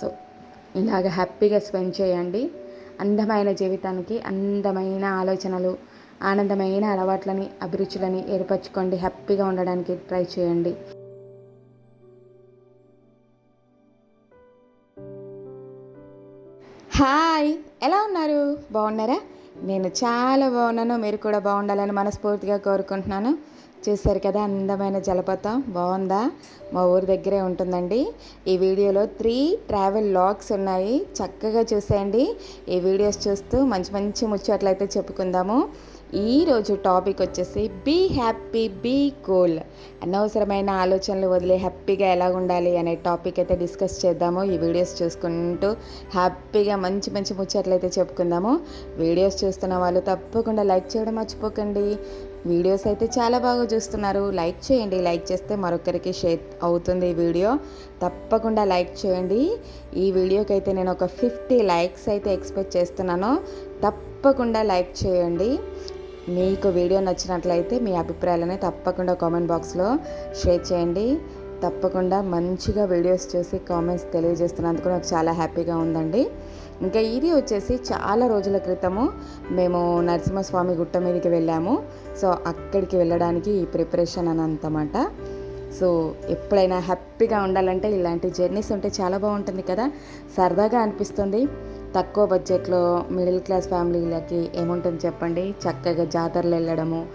So ఇలాగ హ్యాపీగా spend చేయండి. అందమైన జీవితానికి అందమైన ఆలోచనలు ఆనందమైన అలవాట్లని అభిరుచులని ఏర్పరచుకోండి. హ్యాపీగా ఉండడానికి ట్రై చేయండి. హాయ్! ఎలా ఉన్నారు? బాగున్నారా? నేను చాలా బాగున్నాను. మీరు కూడా బాగుండాలని మనస్ఫూర్తిగా కోరుకుంటున్నాను. చూసారు కదా అందమైన జలపాతం. బాగుందా? మా ఊరి దగ్గరే ఉంటుందండి. ఈ వీడియోలో త్రీ ట్రావెల్ లాగ్స్ ఉన్నాయి. చక్కగా చూసేయండి. ఈ వీడియోస్ చూస్తూ మంచి మంచి ముచ్చట్లయితే చెప్పుకుందాము. ఈరోజు టాపిక్ వచ్చేసి బీ హ్యాపీ బీ కూల్. అనవసరమైన ఆలోచనలు వదిలే హ్యాపీగా ఎలా ఉండాలి అనే టాపిక్ అయితే డిస్కస్ చేద్దాము. ఈ వీడియోస్ చూసుకుంటూ హ్యాపీగా మంచి మంచి ముచ్చట్లు అయితే చెప్పుకుందాము. వీడియోస్ చూస్తున్న వాళ్ళు తప్పకుండా లైక్ చేయడం మర్చిపోకండి. వీడియోస్ అయితే చాలా బాగా చూస్తున్నారు. లైక్ చేయండి. లైక్ చేస్తే మరొకరికి షేర్ అవుతుంది ఈ వీడియో. తప్పకుండా లైక్ చేయండి. ఈ వీడియోకి అయితే నేను ఒక ఫిఫ్టీ లైక్స్ అయితే ఎక్స్పెక్ట్ చేస్తున్నాను. తప్పకుండా లైక్ చేయండి. మీకు వీడియో నచ్చినట్లయితే మీ అభిప్రాయాలని తప్పకుండా కామెంట్ బాక్స్లో షేర్ చేయండి. తప్పకుండా మంచిగా వీడియోస్ చూసి కామెంట్స్ తెలియజేస్తున్నందుకు నాకు చాలా హ్యాపీగా ఉందండి. ఇంకా ఇది వచ్చేసి చాలా రోజుల క్రితము మేము నరసింహస్వామి గుట్ట మీదకి వెళ్ళాము. సో అక్కడికి వెళ్ళడానికి ఈ ప్రిపరేషన్ అని అంతమాట సో ఎప్పుడైనా హ్యాపీగా ఉండాలంటే ఇలాంటి జర్నీస్ ఉంటే చాలా బాగుంటుంది కదా. సరదాగా అనిపిస్తుంది. తక్కువ బడ్జెట్లో మిడిల్ క్లాస్ ఫ్యామిలీలకి ఏముంటుంది చెప్పండి? చక్కగా జాతరలు వెళ్ళడము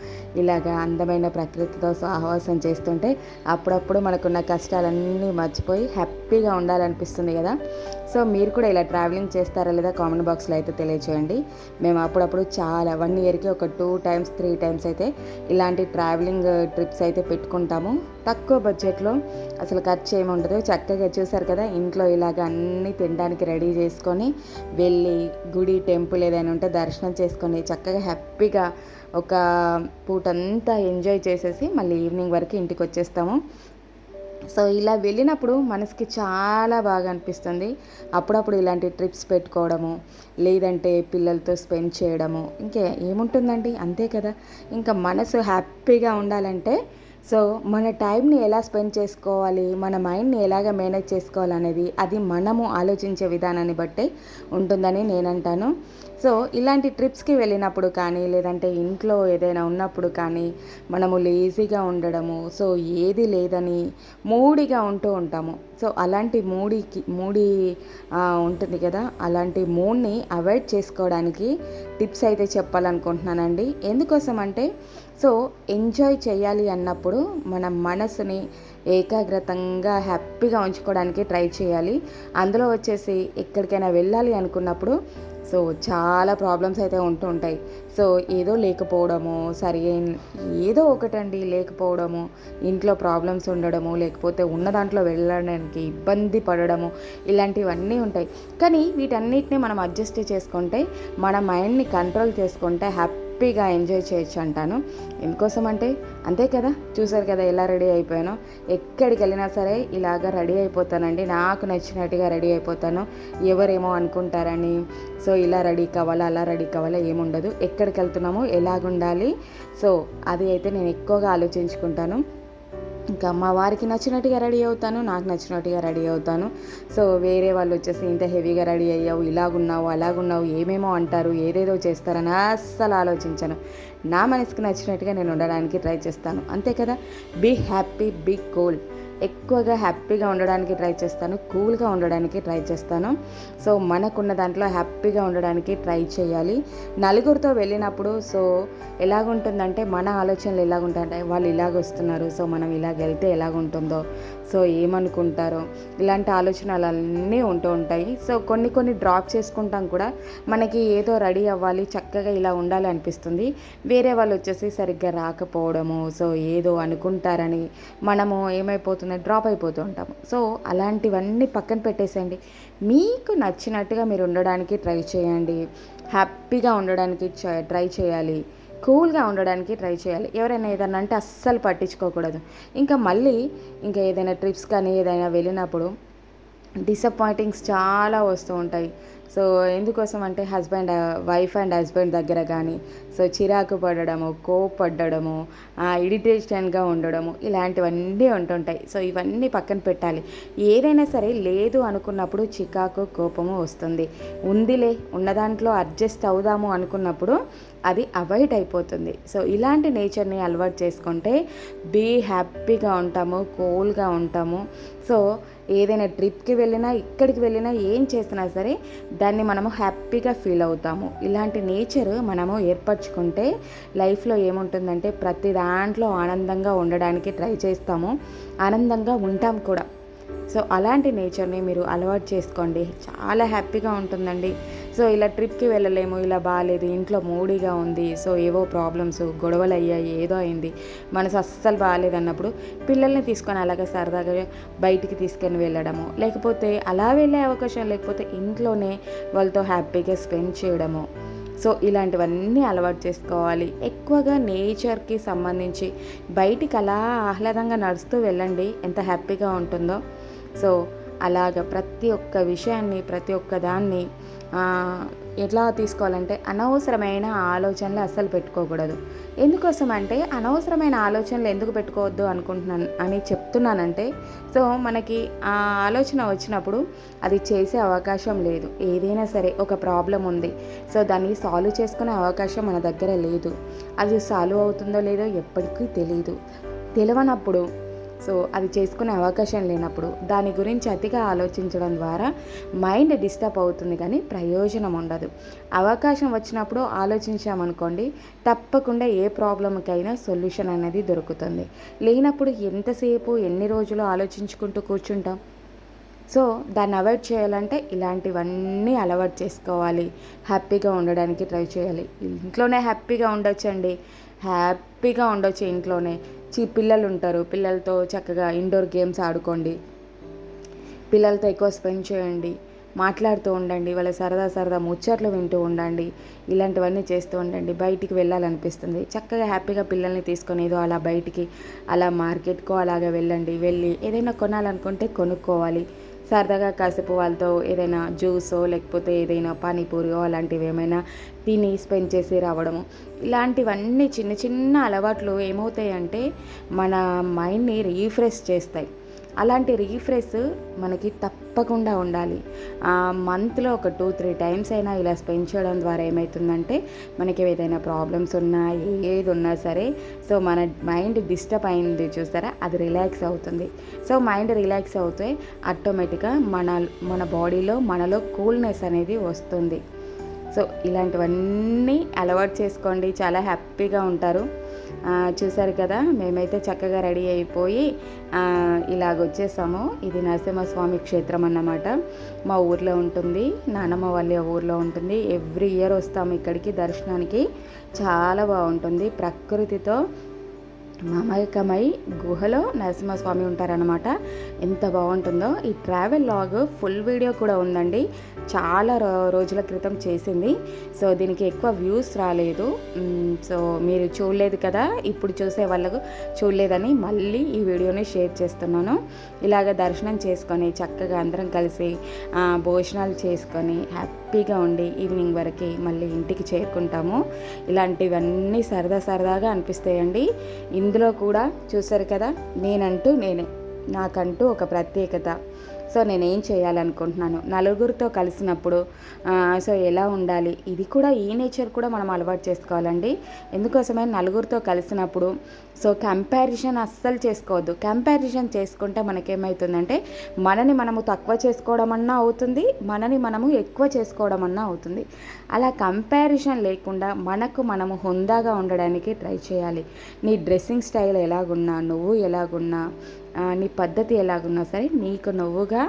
ఇలాగా అందమైన ప్రకృతితో సహవాసం చేస్తుంటే అప్పుడప్పుడు మనకున్న కష్టాలన్నీ మర్చిపోయి హ్యాపీగా ఉండాలనిపిస్తుంది కదా. సో మీరు కూడా ఇలా ట్రావెలింగ్ చేస్తారా లేదా కామెంట్ బాక్స్లో అయితే తెలియచేయండి. మేము అప్పుడప్పుడు చాలా వన్ ఇయర్కి ఒక టూ టైమ్స్ త్రీ టైమ్స్ అయితే ఇలాంటి ట్రావెలింగ్ ట్రిప్స్ అయితే పెట్టుకుంటాము. తక్కువ బడ్జెట్లో అసలు ఖర్చు ఏముండదు చక్కగా చూసారు కదా ఇంట్లో ఇలాగ అన్నీ తినడానికి రెడీ చేసుకొని వెళ్ళి గుడి టెంపుల్ ఏదైనా ఉంటే దర్శనం చేసుకొని చక్కగా హ్యాపీగా ఒక పూటంతా ఎంజాయ్ చేసేసి మళ్ళీ ఈవినింగ్ వరకు ఇంటికి వచ్చేస్తాము. సో ఇలా వెళ్ళినప్పుడు మనసుకి చాలా బాగా అనిపిస్తుంది. అప్పుడప్పుడు ఇలాంటి ట్రిప్స్ పెట్టుకోవడము లేదంటే పిల్లలతో స్పెండ్ చేయడము ఇంకే ఏముంటుందండి? అంతే కదా. ఇంకా మనసు హ్యాపీగా ఉండాలంటే సో మన టైంని ఎలా స్పెండ్ చేసుకోవాలి మన మైండ్ని ఎలాగ మేనేజ్ చేసుకోవాలనేది అది మనము ఆలోచించే విధానాన్ని బట్టే ఉంటుందని నేను అంటాను సో ఇలాంటి ట్రిప్స్కి వెళ్ళినప్పుడు కానీ లేదంటే ఇంట్లో ఏదైనా ఉన్నప్పుడు కానీ మనము లేజీగా ఉండడము సో ఏది లేదని మూడిగా ఉంటూ ఉంటాము. సో అలాంటి మూడికి మూడి ఉంటుంది కదా అలాంటి మూడ్ని అవాయిడ్ చేసుకోవడానికి టిప్స్ అయితే చెప్పాలనుకుంటున్నానండి. ఎందుకోసం అంటే సో ఎంజాయ్ చేయాలి అన్నప్పుడు మన మనసుని ఏకాగ్రతంగా హ్యాపీగా ఉంచుకోవడానికి ట్రై చేయాలి. అందులో వచ్చేసి ఎక్కడికైనా వెళ్ళాలి అనుకున్నప్పుడు సో చాలా ప్రాబ్లమ్స్ అయితే ఉంటూ ఉంటాయి. సో ఏదో లేకపోవడము సరి ఏదో ఒకటండి లేకపోవడము ఇంట్లో ప్రాబ్లమ్స్ ఉండడము లేకపోతే ఉన్న దాంట్లో వెళ్ళడానికి ఇబ్బంది పడడము ఇలాంటివన్నీ ఉంటాయి. కానీ వీటన్నిటిని మనం అడ్జస్ట్ చేసుకుంటే మన మైండ్ని కంట్రోల్ చేసుకుంటే హ్యాపీ హ్యాపీగా ఎంజాయ్ చేయొచ్చు అంటాను. ఎందుకోసం అంటే అంతే కదా చూసారు కదా ఎలా రెడీ అయిపోయాను. ఎక్కడికి వెళ్ళినా సరే ఇలాగ రెడీ అయిపోతానండి. నాకు నచ్చినట్టుగా రెడీ అయిపోతాను. ఎవరేమో అనుకుంటారని. సో ఇలా రెడీ కావాలా అలా రెడీ కావాలా ఏముండదు. ఎక్కడికి వెళ్తున్నామో ఎలాగుండాలి. సో అది అయితే నేను ఎక్కువగా ఆలోచించుకుంటాను. ఇంకా మా వారికి నచ్చినట్టుగా రెడీ అవుతాను నాకు నచ్చినట్టుగా రెడీ అవుతాను. సో వేరే వాళ్ళు వచ్చేసి ఇంత హెవీగా రెడీ అయ్యావు ఇలాగున్నావు అలాగున్నావు ఏమేమో అంటారు ఏదేదో చేస్తారని అస్సలు ఆలోచించను. నా మనసుకి నచ్చినట్టుగా నేను ఉండడానికి ట్రై చేస్తాను. అంతే కదా? Be happy be cool. ఎక్కువగా హ్యాపీగా ఉండడానికి ట్రై చేస్తాను కూల్గా ఉండడానికి ట్రై చేస్తాను. సో మనకున్న దాంట్లో హ్యాపీగా ఉండడానికి ట్రై చేయాలి. నలుగురితో వెళ్ళినప్పుడు సో ఎలాగుంటుందంటే మన ఆలోచనలు ఎలాగుంటాయంటే వాళ్ళు ఇలాగ వస్తున్నారు సో మనం ఇలాగ వెళ్తే ఎలాగుంటుందో సో ఏమనుకుంటారో ఇలాంటి ఆలోచనలు అన్నీ ఉంటూ ఉంటాయి. సో కొన్ని కొన్ని డ్రాప్ చేసుకుంటాం కూడా మనకి ఏదో రెడీ అవ్వాలి చక్కగా ఇలా ఉండాలి అనిపిస్తుంది. వేరే వాళ్ళు వచ్చేసి సరిగ్గా రాకపోవడము సో ఏదో అనుకుంటారని మనము ఏమైపోతుంది డ్రాప్ అయిపోతూ ఉంటాము. సో అలాంటివన్నీ పక్కన పెట్టేసేయండి. మీకు నచ్చినట్టుగా మీరు ఉండడానికి ట్రై చేయండి. హ్యాపీగా ఉండడానికి ట్రై చేయాలి. కూల్గా ఉండడానికి ట్రై చేయాలి. ఎవరైనా ఏదన్నా అంటే అస్సలు పట్టించుకోకూడదు. ఇంకా మళ్ళీ ఇంకా ఏదైనా ట్రిప్స్ కానీ ఏదైనా వెళ్ళినప్పుడు డిసప్పాయింటింగ్స్ చాలా వస్తూ ఉంటాయి. సో ఎందుకోసం అంటే హస్బెండ్ వైఫ్ అండ్ హస్బెండ్ దగ్గర కానీ సో చిరాకు పడడము కోపడ్డము ఇరిటేషన్గా ఉండడము ఇలాంటివన్నీ ఉంటుంటాయి. సో ఇవన్నీ పక్కన పెట్టాలి. ఏదైనా సరే లేదు అనుకున్నప్పుడు చికాకు కోపము వస్తుంది. ఉందిలే ఉన్న దాంట్లో అడ్జస్ట్ అవుదాము అనుకున్నప్పుడు అది అవాయిడ్ అయిపోతుంది. సో ఇలాంటి నేచర్ని అలవాటు చేసుకుంటే బీ హ్యాపీగా ఉంటాము కూల్గా ఉంటాము. సో ఏదైనా ట్రిప్కి వెళ్ళినా ఇక్కడికి వెళ్ళినా ఏం చేసినా సరే దాన్ని మనము హ్యాపీగా ఫీల్ అవుతాము. ఇలాంటి నేచర్ మనము ఏర్పరచుకుంటే లైఫ్లో ఏముంటుందంటే ప్రతి దాంట్లో ఆనందంగా ఉండడానికి ట్రై చేస్తాము. ఆనందంగా ఉంటాం కూడా. సో అలాంటి నేచర్ని మీరు అలవాటు చేసుకోండి. చాలా హ్యాపీగా ఉంటుందండి. సో ఇలా ట్రిప్కి వెళ్ళలేము ఇలా బాగాలేదు ఇంట్లో మూడీగా ఉంది సో ఏవో ప్రాబ్లమ్స్ గొడవలు అయ్యాయి ఏదో అయింది మనసు అస్సలు బాగాలేదు అన్నప్పుడు పిల్లల్ని తీసుకొని అలాగే సరదాగా బయటికి తీసుకొని వెళ్ళడము లేకపోతే అలా వెళ్ళే అవకాశం లేకపోతే ఇంట్లోనే వాళ్ళతో హ్యాపీగా స్పెండ్ చేయడము. సో ఇలాంటివన్నీ అలవాటు చేసుకోవాలి. ఎక్కువగా నేచర్కి సంబంధించి బయటికి అలా ఆహ్లాదంగా నడుస్తూ వెళ్ళండి ఎంత హ్యాపీగా ఉంటుందో. సో అలాగ ప్రతి ఒక్క విషయాన్ని ప్రతి ఒక్క దాన్ని ఎట్లా తీసుకోవాలంటే అనవసరమైన ఆలోచనలు అస్సలు పెట్టుకోకూడదు. ఎందుకోసం అంటే అనవసరమైన ఆలోచనలు ఎందుకు పెట్టుకోవద్దు అనుకుంటున్నాను అని చెప్తున్నానంటే సో మనకి ఆ ఆలోచన వచ్చినప్పుడు అది చేసే అవకాశం లేదు. ఏదైనా సరే ఒక ప్రాబ్లం ఉంది. సో దాన్ని సాల్వ్ చేసుకునే అవకాశం మన దగ్గర లేదు. అది సాల్వ్ అవుతుందో లేదో ఎప్పటికీ తెలియదు తెలియనప్పుడు సో అది చేసుకునే అవకాశం లేనప్పుడు దాని గురించి అతిగా ఆలోచించడం ద్వారా మైండ్ డిస్టర్బ్ అవుతుంది కానీ ప్రయోజనం ఉండదు. అవకాశం వచ్చినప్పుడు ఆలోచించామనుకోండి తప్పకుండా ఏ ప్రాబ్లంకైనా సొల్యూషన్ అనేది దొరుకుతుంది. లేనప్పుడు ఎంతసేపు ఎన్ని రోజులు ఆలోచించుకుంటూ కూర్చుంటాం? సో దాన్ని అవాయిడ్ చేయాలంటే ఇలాంటివన్నీ అలవాటు చేసుకోవాలి. హ్యాపీగా ఉండడానికి ట్రై చేయాలి. ఇంట్లోనే హ్యాపీగా ఉండొచ్చండి. హ్యాపీగా ఉండొచ్చు ఇంట్లోనే. చి పిల్లలు ఉంటారు పిల్లలతో చక్కగా ఇండోర్ గేమ్స్ ఆడుకోండి. పిల్లలతో ఎక్కువ స్పెండ్ చేయండి. మాట్లాడుతూ ఉండండి. వాళ్ళ సరదా సరదా ముచ్చట్లు వింటూ ఉండండి. ఇలాంటివన్నీ చేస్తూ ఉండండి. బయటికి వెళ్ళాలనిపిస్తుంది. చక్కగా హ్యాపీగా పిల్లల్ని తీసుకొని ఏదో అలా బయటికి అలా మార్కెట్కో అలాగే వెళ్ళండి. వెళ్ళి ఏదైనా కొనాలనుకుంటే కొనుక్కోవాలి. సరదాగా కాసేపు వాళ్ళతో ఏదైనా జ్యూసో లేకపోతే ఏదైనా పానీపూరియో అలాంటివి ఏమైనా తిని స్పెండ్ చేసి రావడము. ఇలాంటివన్నీ చిన్న చిన్న అలవాట్లు ఏమవుతాయంటే మన మైండ్ని రీఫ్రెష్ చేస్తాయి. అలాంటి రీఫ్రెష్ మనకి తప్పకుండా ఉండాలి. మంత్లో ఒక టూ త్రీ టైమ్స్ అయినా ఇలా స్పెండ్ చేయడం ద్వారా ఏమవుతుందంటే మనకి ఏదైనా ప్రాబ్లమ్స్ ఉన్నా ఏది ఉన్నా సరే సో మన మైండ్ డిస్టర్బ్ అయింది చూస్తారా? అది రిలాక్స్ అవుతుంది. సో మైండ్ రిలాక్స్ అవుతే ఆటోమేటిక్గా మన మన బాడీలో మనలో కూల్నెస్ అనేది వస్తుంది. సో ఇలాంటివన్నీ అలవాటు చేసుకోండి. చాలా హ్యాపీగా ఉంటారు. చూసారు కదా మేమైతే చక్కగా రెడీ అయిపోయి ఇలాగ వచ్చేసాము. ఇది నరసింహస్వామి క్షేత్రం అన్నమాట. మా ఊర్లో ఉంటుంది నానమ్మ వాళ్ళ ఊర్లో ఉంటుంది. ఎవ్రీ ఇయర్ వస్తాము ఇక్కడికి దర్శనానికి. చాలా బాగుంటుంది. ప్రకృతితో మమేకమై గుహలో నరసింహస్వామి ఉంటారనమాట ఎంత బాగుంటుందో. ఈ ట్రావెల్ లాగ్ ఫుల్ వీడియో కూడా ఉందండి. చాలా రోజుల క్రితం చేసింది. సో దీనికి ఎక్కువ వ్యూస్ రాలేదు. సో మీరు చూడలేదు కదా. ఇప్పుడు చూసే వాళ్ళకు చూడలేదని మళ్ళీ ఈ వీడియోని షేర్ చేస్తున్నాను. ఇలాగ దర్శనం చేసుకొని చక్కగా అందరం కలిసి భోజనాలు చేసుకొని హ్యాపీగా ఉండి ఈవినింగ్ వరకు మళ్ళీ ఇంటికి చేరుకుంటాము. ఇలాంటివన్నీ సరదా సరదాగా అనిపిస్తాయండి. ఇందులో కూడా చూసారు కదా నేనంటూ నేనే. నాకంటూ ఒక ప్రత్యేకత. సో నేనేం చేయాలనుకుంటున్నాను? నలుగురితో కలిసినప్పుడు సో ఎలా ఉండాలి? ఇది కూడా ఈ నేచర్ కూడా మనం అలవాటు చేసుకోవాలండి. ఎందుకోసమే నలుగురితో కలిసినప్పుడు సో కంపారిజన్ అస్సలు చేసుకోవద్దు. కంపారిజన్ చేసుకుంటే మనకేమవుతుందంటే మనని మనము తక్కువ చేసుకోవడం అన్నా అవుతుంది మనని మనము ఎక్కువ చేసుకోవడం అన్నా అవుతుంది. అలా కంపారిజన్ లేకుండా మనకు మనము హుందాగా ఉండడానికి ట్రై చేయాలి. నీ డ్రెస్సింగ్ స్టైల్ ఎలాగున్నా నువ్వు ఎలాగున్నా నీ పద్ధతి ఎలాగున్నా సరే నీకు నువ్వుగా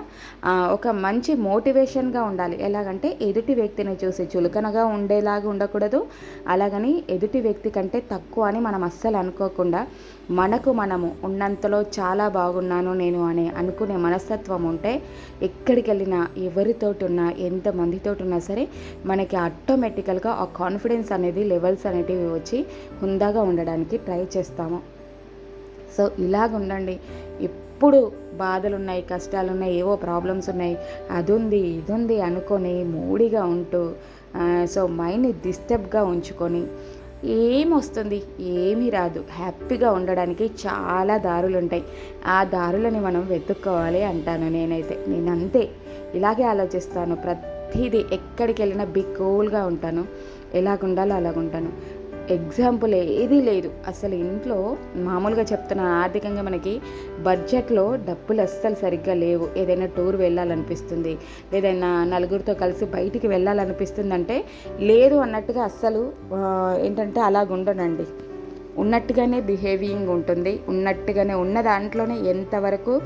ఒక మంచి మోటివేషన్గా ఉండాలి. ఎలాగంటే ఎదుటి వ్యక్తిని చూసి చులకనగా ఉండేలాగా ఉండకూడదు. అలాగని ఎదుటి వ్యక్తి కంటే తక్కువ అని మనం అస్సలు అనుకోకుండా మనకు మనము ఉన్నంతలో చాలా బాగున్నాను నేను అని అనుకునే మనస్తత్వం ఉంటే ఎక్కడికి వెళ్ళినా ఎవరితోటి ఉన్నా ఎంతమందితోటి ఉన్నా సరే మనకి ఆటోమేటికల్గా ఆ కాన్ఫిడెన్స్ అనేది లెవెల్స్ అనేటివి వచ్చి హుందాగా ఉండడానికి ట్రై చేస్తాము. సో ఇలాగ ఉండండి ఎప్పుడు బాధలు ఉన్నాయి కష్టాలు ఉన్నాయి ఏవో ప్రాబ్లమ్స్ ఉన్నాయి అది ఉంది ఇది ఉంది అనుకొని మూడిగా ఉంటూ సో మైండ్ని డిస్టర్బ్గా ఉంచుకొని ఏమొస్తుంది? ఏమీ రాదు. హ్యాపీగా ఉండడానికి చాలా దారులు ఉంటాయి ఆ దారులని మనం వెతుక్కోవాలి అంటాను నేనైతే. నేను అంతే ఇలాగే ఆలోచిస్తాను. ప్రతిదీ ఎక్కడికి వెళ్ళినా బిగ్ కూల్గా ఉంటాను. ఎలాగుండాలో అలాగుంటాను. ఎగ్జాంపుల్ ఏదీ లేదు. అసలు ఇంట్లో మామూలుగా చెప్తున్న ఆర్థికంగా మనకి బడ్జెట్లో డబ్బులు అస్సలు సరిగ్గా లేవు. ఏదైనా టూర్ వెళ్ళాలనిపిస్తుంది. ఏదైనా నలుగురితో కలిసి బయటికి వెళ్ళాలనిపిస్తుందంటే లేదు అన్నట్టుగా అస్సలు ఏంటంటే అలాగుండనండి ఉన్నట్టుగానే బిహేవింగ్ ఉంటుంది. ఉన్నట్టుగానే ఉన్న దాంట్లోనే ఎంతవరకు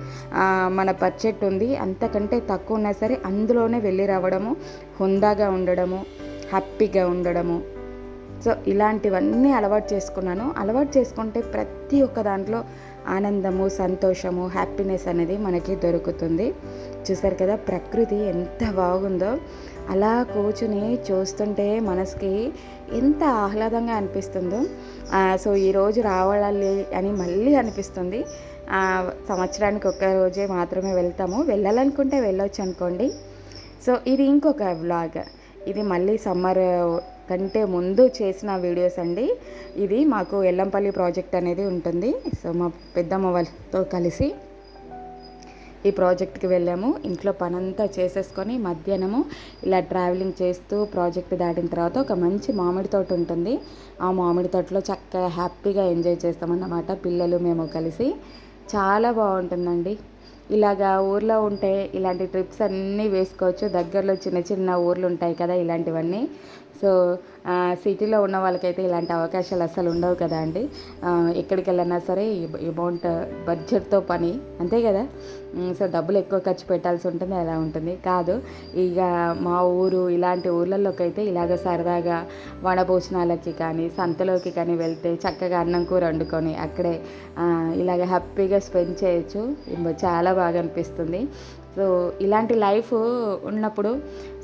మన బడ్జెట్ ఉంది అంతకంటే తక్కువ ఉన్నా సరే అందులోనే వెళ్ళి రావడము హుందాగా ఉండడము హ్యాపీగా ఉండడము సో ఇలాంటివన్నీ అలవాటు చేసుకున్నాను. అలవాటు చేసుకుంటే ప్రతి ఒక్క దాంట్లో ఆనందము సంతోషము హ్యాపీనెస్ అనేది మనకి దొరుకుతుంది. చూసారు కదా ప్రకృతి ఎంత బాగుందో. అలా కూర్చుని చూస్తుంటే మనసుకి ఎంత ఆహ్లాదంగా అనిపిస్తుందో. సో ఈరోజు రావాలి అని మళ్ళీ అనిపిస్తుంది. సంవత్సరానికి ఒక్క రోజే మాత్రమే వెళ్తాము. వెళ్ళాలనుకుంటే వెళ్ళొచ్చు అనుకోండి. సో ఇది ఇంకొక వ్లాగ్ ఇది మళ్ళీ సమ్మర్ కంటే ముందు చేసిన వీడియోస్ అండి. ఇది మాకు ఎల్లంపల్లి ప్రాజెక్ట్ అనేది ఉంటుంది. సో మా పెద్దమ్మ వాళ్ళతో కలిసి ఈ ప్రాజెక్ట్కి వెళ్ళాము. ఇంట్లో పనంతా చేసేసుకొని మధ్యాహ్నము ఇలా ట్రావెలింగ్ చేస్తూ ప్రాజెక్ట్ దాటిన తర్వాత ఒక మంచి మామిడి తోట ఉంటుంది. ఆ మామిడి తోటలో చక్కగా హ్యాపీగా ఎంజాయ్ చేస్తామన్నమాట. పిల్లలు మేము కలిసి. చాలా బాగుంటుందండి. ఇలాగా ఊర్లో ఉంటే ఇలాంటి ట్రిప్స్ అన్నీ వేసుకోవచ్చు. దగ్గరలో చిన్న చిన్న ఊర్లు ఉంటాయి కదా ఇలాంటివన్నీ. సో సిటీలో ఉన్న వాళ్ళకైతే ఇలాంటి అవకాశాలు అసలు ఉండవు కదా అండి. ఎక్కడికి వెళ్ళినా సరే అమౌంట్ బడ్జెట్తో పని అంతే కదా? సో డబ్బులు ఎక్కువ ఖర్చు పెట్టాల్సి ఉంటుంది అలా ఉంటుంది. కాదు ఇక మా ఊరు ఇలాంటి ఊర్లలోకి అయితే ఇలాగ సరదాగా వనభోజనాలకి కానీ సంతలోకి కానీ వెళ్తే చక్కగా అన్నం కూర వండుకొని అక్కడే ఇలాగ హ్యాపీగా స్పెండ్ చేయొచ్చు. చాలా బాగా అనిపిస్తుంది. సో ఇలాంటి లైఫ్ ఉన్నప్పుడు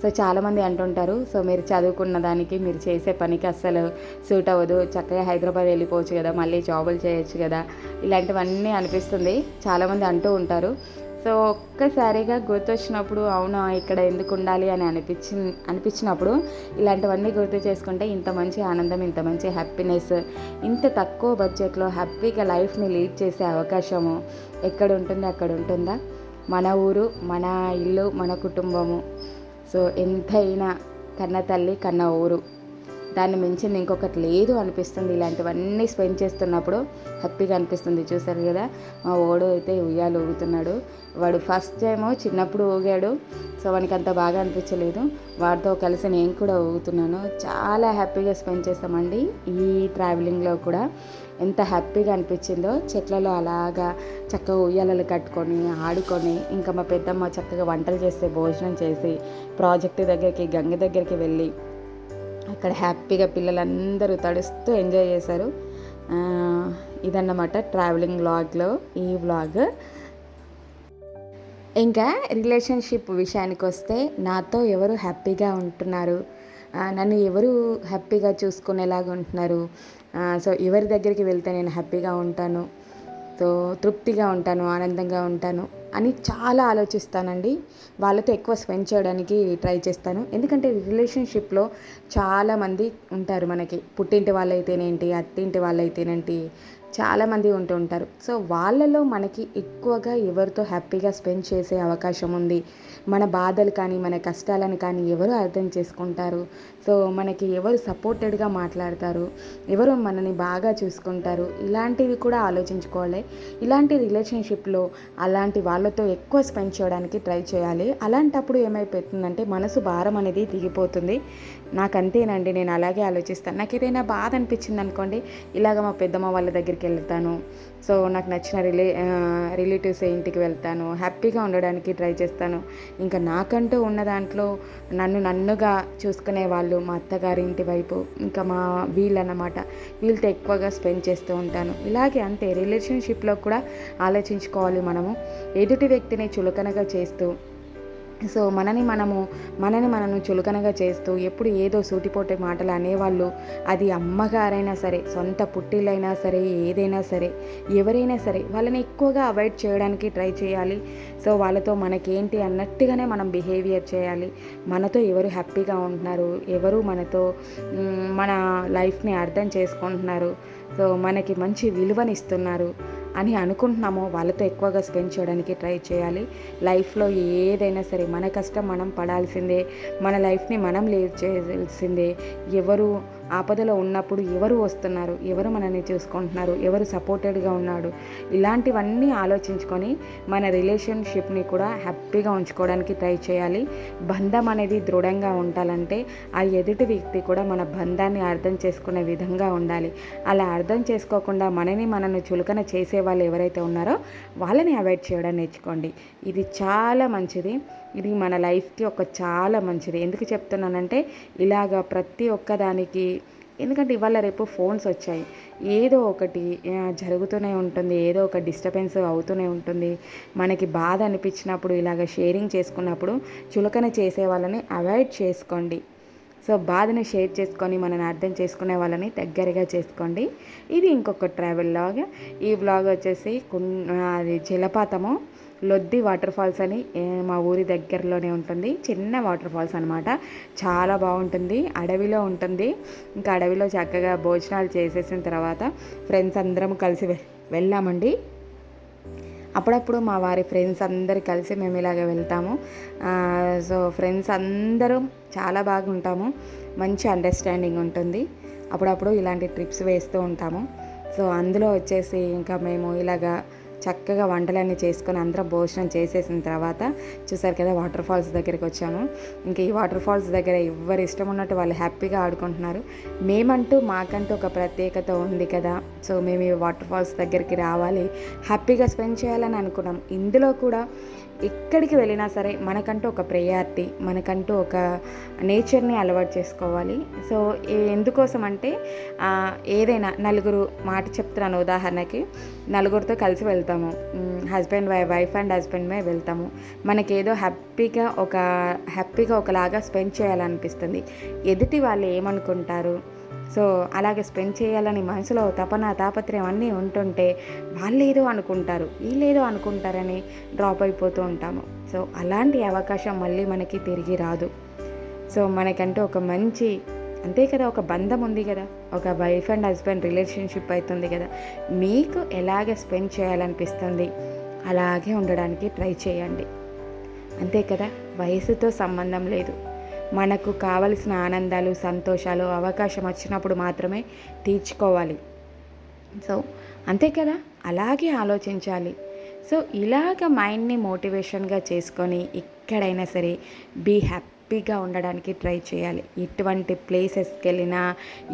సో చాలామంది అంటుంటారు సో మీరు చదువుకున్న దానికి మీరు చేసే పనికి అస్సలు సూట్ అవ్వదు. చక్కగా హైదరాబాద్ వెళ్ళిపోవచ్చు కదా మళ్ళీ జాబులు చేయొచ్చు కదా. ఇలాంటివన్నీ అనిపిస్తుంది. చాలామంది అంటూ ఉంటారు. సో ఒక్కసారిగా గుర్తొచ్చినప్పుడు అవునా ఇక్కడ ఎందుకు ఉండాలి అని అనిపించి అనిపించినప్పుడు ఇలాంటివన్నీ గుర్తు చేసుకుంటే ఇంత మంచి ఆనందం ఇంత మంచి హ్యాపీనెస్ ఇంత తక్కువ బడ్జెట్లో హ్యాపీగా లైఫ్ని లీడ్ చేసే అవకాశము ఎక్కడ ఉంటుంది అక్కడ ఉంటుందా? మన ఊరు మన ఇల్లు మన కుటుంబము. సో ఎంతైనా కన్న తల్లి కన్న ఊరు. దాన్ని మించిన ఇంకొకటి లేదు అనిపిస్తుంది. ఇలాంటివన్నీ స్పెండ్ చేస్తున్నప్పుడు హ్యాపీగా అనిపిస్తుంది. చూసారు కదా? మా ఓడు అయితే ఉయ్యాలు ఊగుతున్నాడు. వాడు ఫస్ట్ టైం చిన్నప్పుడు ఊగాడు. సో వానికి అంత బాగా అనిపించలేదు. వాడితో కలిసి నేను కూడా ఊగుతున్నాను. చాలా హ్యాపీగా స్పెండ్ చేస్తామండి ఈ ట్రావెలింగ్లో కూడా. ఎంత హ్యాపీగా అనిపించిందో. చెట్లలో అలాగా చక్కగా ఉయ్యాలలు కట్టుకొని ఆడుకొని ఇంకా మా పెద్దమ్మ చక్కగా వంటలు చేస్తే భోజనం చేసి ప్రాజెక్టు దగ్గరికి గంగ దగ్గరికి వెళ్ళి అక్కడ హ్యాపీగా పిల్లలందరూ తడుస్తూ ఎంజాయ్ చేశారు. ఇదన్నమాట ట్రావెలింగ్ వ్లాగ్లో ఈ వ్లాగ్. ఇంకా రిలేషన్షిప్ విషయానికి వస్తే నాతో ఎవరు హ్యాపీగా ఉంటున్నారు? నన్ను ఎవరు హ్యాపీగా చూసుకునేలాగా ఉంటున్నారు? సో ఎవరి దగ్గరికి వెళ్తే నేను హ్యాపీగా ఉంటాను? సో తృప్తిగా ఉంటాను ఆనందంగా ఉంటాను. అని చాలా ఆలోచిస్తానండి. వాళ్ళతో ఎక్కువ స్పెండ్ చేయడానికి ట్రై చేస్తాను. ఎందుకంటే రిలేషన్షిప్లో చాలామంది ఉంటారు మనకి. పుట్టింటి వాళ్ళైతేనేంటి అత్తింటి వాళ్ళైతేనేంటి చాలామంది ఉంటూ ఉంటారు. సో వాళ్ళలో మనకి ఎక్కువగా ఎవరితో హ్యాపీగా స్పెండ్ చేసే అవకాశం ఉంది. మన బాధలు కానీ మన కష్టాలను కానీ ఎవరు అర్థం చేసుకుంటారు. సో మనకి ఎవరు సపోర్టెడ్గా మాట్లాడతారు. ఎవరు మనని బాగా చూసుకుంటారు. ఇలాంటివి కూడా ఆలోచించుకోవాలి. ఇలాంటి రిలేషన్షిప్లో అలాంటి వాళ్ళతో ఎక్కువ స్పెండ్ చేయడానికి ట్రై చేయాలి. అలాంటప్పుడు ఏమైపోతుందంటే మనసు భారం అనేది దిగిపోతుంది. నాకు అంతేనండి నేను అలాగే ఆలోచిస్తాను. నాకు ఏదైనా బాధ అనిపించింది అనుకోండి ఇలాగ మా పెద్దమ్మ వాళ్ళ దగ్గరికి వెళ్తాను సో నాకు నచ్చిన రిలే రిలేటివ్స్ ఇంటికి వెళ్తాను. హ్యాపీగా ఉండడానికి ట్రై చేస్తాను. ఇంకా నాకంటూ ఉన్న దాంట్లో నన్ను నన్నుగా చూసుకునే వాళ్ళు మా అత్తగారి ఇంటి వైపు ఇంకా మా వీళ్ళన్నమాట. వీళ్ళతో ఎక్కువగా స్పెండ్ చేస్తూ ఉంటాను. ఇలాగే అంతే. రిలేషన్షిప్లో కూడా ఆలోచించుకోవాలి మనము. ఎదుటి వ్యక్తిని చులకనగా చేస్తూ సో మనని మనము మనని మనను చులకనగా చేస్తూ ఎప్పుడు ఏదో సూటిపోటే మాటలు అనేవాళ్ళు అది అమ్మగారైనా సరే సొంత పుట్టిళ్ళైనా సరే ఏదైనా సరే ఎవరైనా సరే వాళ్ళని ఎక్కువగా అవాయిడ్ చేయడానికి ట్రై చేయాలి. సో వాళ్ళతో మనకేంటి అన్నట్టుగానే మనం బిహేవియర్ చేయాలి. మనతో ఎవరు హ్యాపీగా ఉంటున్నారు ఎవరు మనతో మన లైఫ్ని అర్థం చేసుకుంటున్నారు. సో మనకి మంచి విలువనిస్తున్నారు. అని అనుకుంటున్నామో వాళ్ళతో ఎక్కువగా స్పెండ్ చేయడానికి ట్రై చేయాలి. లైఫ్లో ఏదైనా సరే మన కష్టం మనం పడాల్సిందే మన లైఫ్ని మనం లీడ్ చేయాల్సిందే. ఎవరు ఆపదలో ఉన్నప్పుడు ఎవరు వస్తున్నారు? ఎవరు మనల్ని చూసుకుంటున్నారు? ఎవరు సపోర్టెడ్గా ఉన్నాడు? ఇలాంటివన్నీ ఆలోచించుకొని మన రిలేషన్షిప్ని కూడా హ్యాపీగా ఉంచుకోవడానికి ట్రై చేయాలి. బంధం అనేది దృఢంగా ఉండాలంటే ఆ ఎదుటి వ్యక్తి కూడా మన బంధాన్ని అర్థం చేసుకునే విధంగా ఉండాలి. అలా అర్థం చేసుకోకుండా మనని మనను చులకన చేసే వాళ్ళు ఎవరైతే ఉన్నారో వాళ్ళని అవాయిడ్ చేయడం నేర్చుకోండి. ఇది చాలా మంచిది. ఇది మన లైఫ్కి ఒక చాలా మంచిది. ఎందుకు చెప్తున్నానంటే ఇలాగ ప్రతి ఒక్కదానికి ఎందుకంటే ఇవాళ రేపు ఫోన్స్ వచ్చాయి. ఏదో ఒకటి జరుగుతూనే ఉంటుంది. ఏదో ఒక డిస్టర్బెన్స్ అవుతూనే ఉంటుంది. మనకి బాధ అనిపించినప్పుడు ఇలాగ షేరింగ్ చేసుకున్నప్పుడు చులకన చేసే వాళ్ళని అవాయిడ్ చేసుకోండి. సో బాధని షేర్ చేసుకొని మనని అర్థం చేసుకునే వాళ్ళని దగ్గరగా చేసుకోండి. ఇది ఇంకొక ట్రావెల్ లాగ్. ఈ బ్లాగ్ వచ్చేసి అది జలపాతము. లొద్ది వాటర్ ఫాల్స్ అని మా ఊరి దగ్గరలోనే ఉంటుంది. చిన్న వాటర్ ఫాల్స్ అనమాట చాలా బాగుంటుంది. అడవిలో ఉంటుంది. ఇంకా అడవిలో చక్కగా భోజనాలు చేసేసిన తర్వాత ఫ్రెండ్స్ అందరం కలిసి వెళ్ళామండి. అప్పుడప్పుడు మా వారి ఫ్రెండ్స్ అందరు కలిసి మేము ఇలాగ వెళ్తాము. సో ఫ్రెండ్స్ అందరూ చాలా బాగుంటాము. మంచి అండర్స్టాండింగ్ ఉంటుంది. అప్పుడప్పుడు ఇలాంటి ట్రిప్స్ వేస్తూ ఉంటాము. సో అందులో వచ్చేసి ఇంకా మేము ఇలాగా చక్కగా వంటలన్నీ చేసుకొని అందరం భోజనం చేసేసిన తర్వాత చూసారు కదా వాటర్ ఫాల్స్ దగ్గరికి వచ్చాము. ఇంకా ఈ వాటర్ ఫాల్స్ దగ్గర ఎవరు ఇష్టం ఉన్నట్టు వాళ్ళు హ్యాపీగా ఆడుకుంటున్నారు. మేమంటూ మాకంటూ ఒక ప్రత్యేకత ఉంది కదా. సో మేము ఈ వాటర్ ఫాల్స్ దగ్గరికి రావాలి హ్యాపీగా స్పెండ్ చేయాలని అనుకున్నాం. ఇందులో కూడా ఎక్కడికి వెళ్ళినా సరే మనకంటూ ఒక ప్రయారిటీ మనకంటూ ఒక నేచర్ని అలవాటు చేసుకోవాలి. సో ఎందుకోసం అంటే ఏదైనా నలుగురు మాట చెప్తున్నాను ఉదాహరణకి నలుగురితో కలిసి వెళ్తాము. హస్బెండ్ వై వైఫ్ అండ్ హస్బెండ్ మే వెళ్తాము. మనకేదో హ్యాపీగా ఒక హ్యాపీగా ఒకలాగా స్పెండ్ చేయాలనిపిస్తుంది. ఎదుటి వాళ్ళు ఏమనుకుంటారు? సో అలాగే స్పెండ్ చేయాలని మనసులో తపన తాపత్రయం అన్నీ ఉంటుంటే వాళ్ళు అనుకుంటారు వీళ్ళేదో అనుకుంటారని డ్రాప్ అయిపోతూ ఉంటాము. సో అలాంటి అవకాశం మళ్ళీ మనకి తిరిగి రాదు. సో మనకంటే ఒక మంచి అంతే కదా ఒక బంధం ఉంది కదా ఒక వైఫ్ అండ్ హస్బెండ్ రిలేషన్షిప్ అవుతుంది కదా మీకు ఎలాగ స్పెండ్ చేయాలనిపిస్తుంది అలాగే ఉండడానికి ట్రై చేయండి. అంతే కదా వయసుతో సంబంధం లేదు. మనకు కావలసిన ఆనందాలు సంతోషాలు అవకాశం వచ్చినప్పుడు మాత్రమే తీర్చుకోవాలి. సో అంతే కదా? అలాగే ఆలోచించాలి. సో ఇలాగ మైండ్ని మోటివేషన్గా చేసుకొని ఎక్కడైనా సరే బీ హ్యాపీ. హ్యాపీగా ఉండడానికి ట్రై చేయాలి. ఎటువంటి ప్లేసెస్కి వెళ్ళినా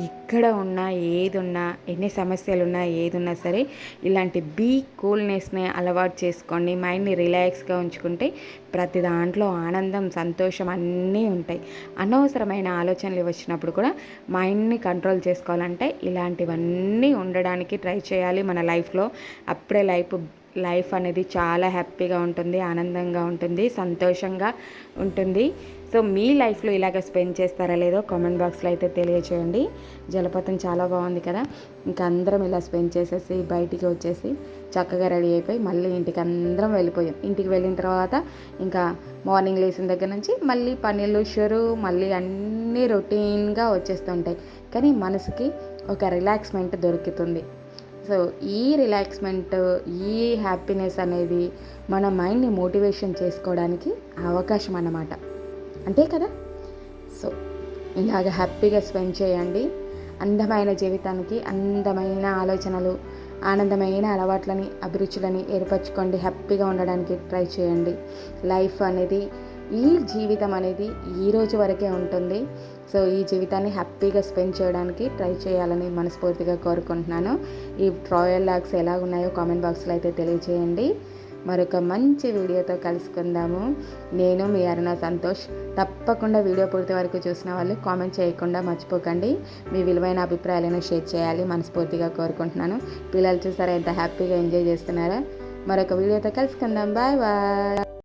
ఇక్కడ ఉన్నా ఏది ఉన్నా ఎన్ని సమస్యలు ఉన్నా ఏది ఉన్నా సరే ఇలాంటి బీ కూల్నెస్ని అలవాటు చేసుకోండి. మైండ్ని రిలాక్స్గా ఉంచుకుంటే ప్రతి దాంట్లో ఆనందం సంతోషం అన్నీ ఉంటాయి. అనవసరమైన ఆలోచనలు వచ్చినప్పుడు కూడా మైండ్ని కంట్రోల్ చేసుకోవాలంటే ఇలాంటివన్నీ ఉండడానికి ట్రై చేయాలి. మన లైఫ్లో అప్పుడే లైఫ్ లైఫ్ అనేది చాలా హ్యాపీగా ఉంటుంది ఆనందంగా ఉంటుంది సంతోషంగా ఉంటుంది. సో మీ లైఫ్లో ఇలాగ స్పెండ్ చేస్తారా లేదో కామెంట్ బాక్స్లో అయితే తెలియచేయండి. జలపాతం చాలా బాగుంది కదా? ఇంకా అందరం ఇలా స్పెండ్ చేసేసి బయటికి వచ్చేసి చక్కగా రెడీ అయిపోయి మళ్ళీ ఇంటికి అందరం వెళ్ళిపోయాం. ఇంటికి వెళ్ళిన తర్వాత ఇంకా మార్నింగ్ లేచిన దగ్గర నుంచి మళ్ళీ పనులు షురు మళ్ళీ అన్నీ రొటీన్గా వచ్చేస్తుంటాయి కానీ మనసుకి ఒక రిలాక్స్మెంట్ దొరుకుతుంది. సో ఈ రిలాక్స్మెంట్ ఈ హ్యాపీనెస్ అనేది మన మైండ్ని మోటివేషన్ చేసుకోవడానికి అవకాశం అన్నమాట. అంతే కదా? సో ఇలాగ హ్యాపీగా స్పెండ్ చేయండి. అందమైన జీవితానికి అందమైన ఆలోచనలు ఆనందమైన అలవాట్లని అభిరుచులని ఏర్పరచుకోండి. హ్యాపీగా ఉండడానికి ట్రై చేయండి. లైఫ్ అనేది ఈ జీవితం అనేది ఈ రోజు వరకే ఉంటుంది. సో ఈ జీవితాన్ని హ్యాపీగా స్పెండ్ చేయడానికి ట్రై చేయాలని మనస్ఫూర్తిగా కోరుకుంటున్నాను. ఈ ట్రాయల్ లాగ్స్ ఎలా ఉన్నాయో కామెంట్ బాక్స్లో అయితే తెలియజేయండి. మరొక మంచి వీడియోతో కలుసుకుందాము. నేను మీ అరుణ సంతోష్. తప్పకుండా వీడియో పూర్తి వరకు చూసిన వాళ్ళు కామెంట్ చేయకుండా మర్చిపోకండి. మీ విలువైన అభిప్రాయాలను షేర్ చేయాలి మనస్ఫూర్తిగా కోరుకుంటున్నాను. పిల్లలు చూసారా ఎంత హ్యాపీగా ఎంజాయ్ చేస్తున్నారా? మరొక వీడియోతో కలుసుకుందాం. Bye bye.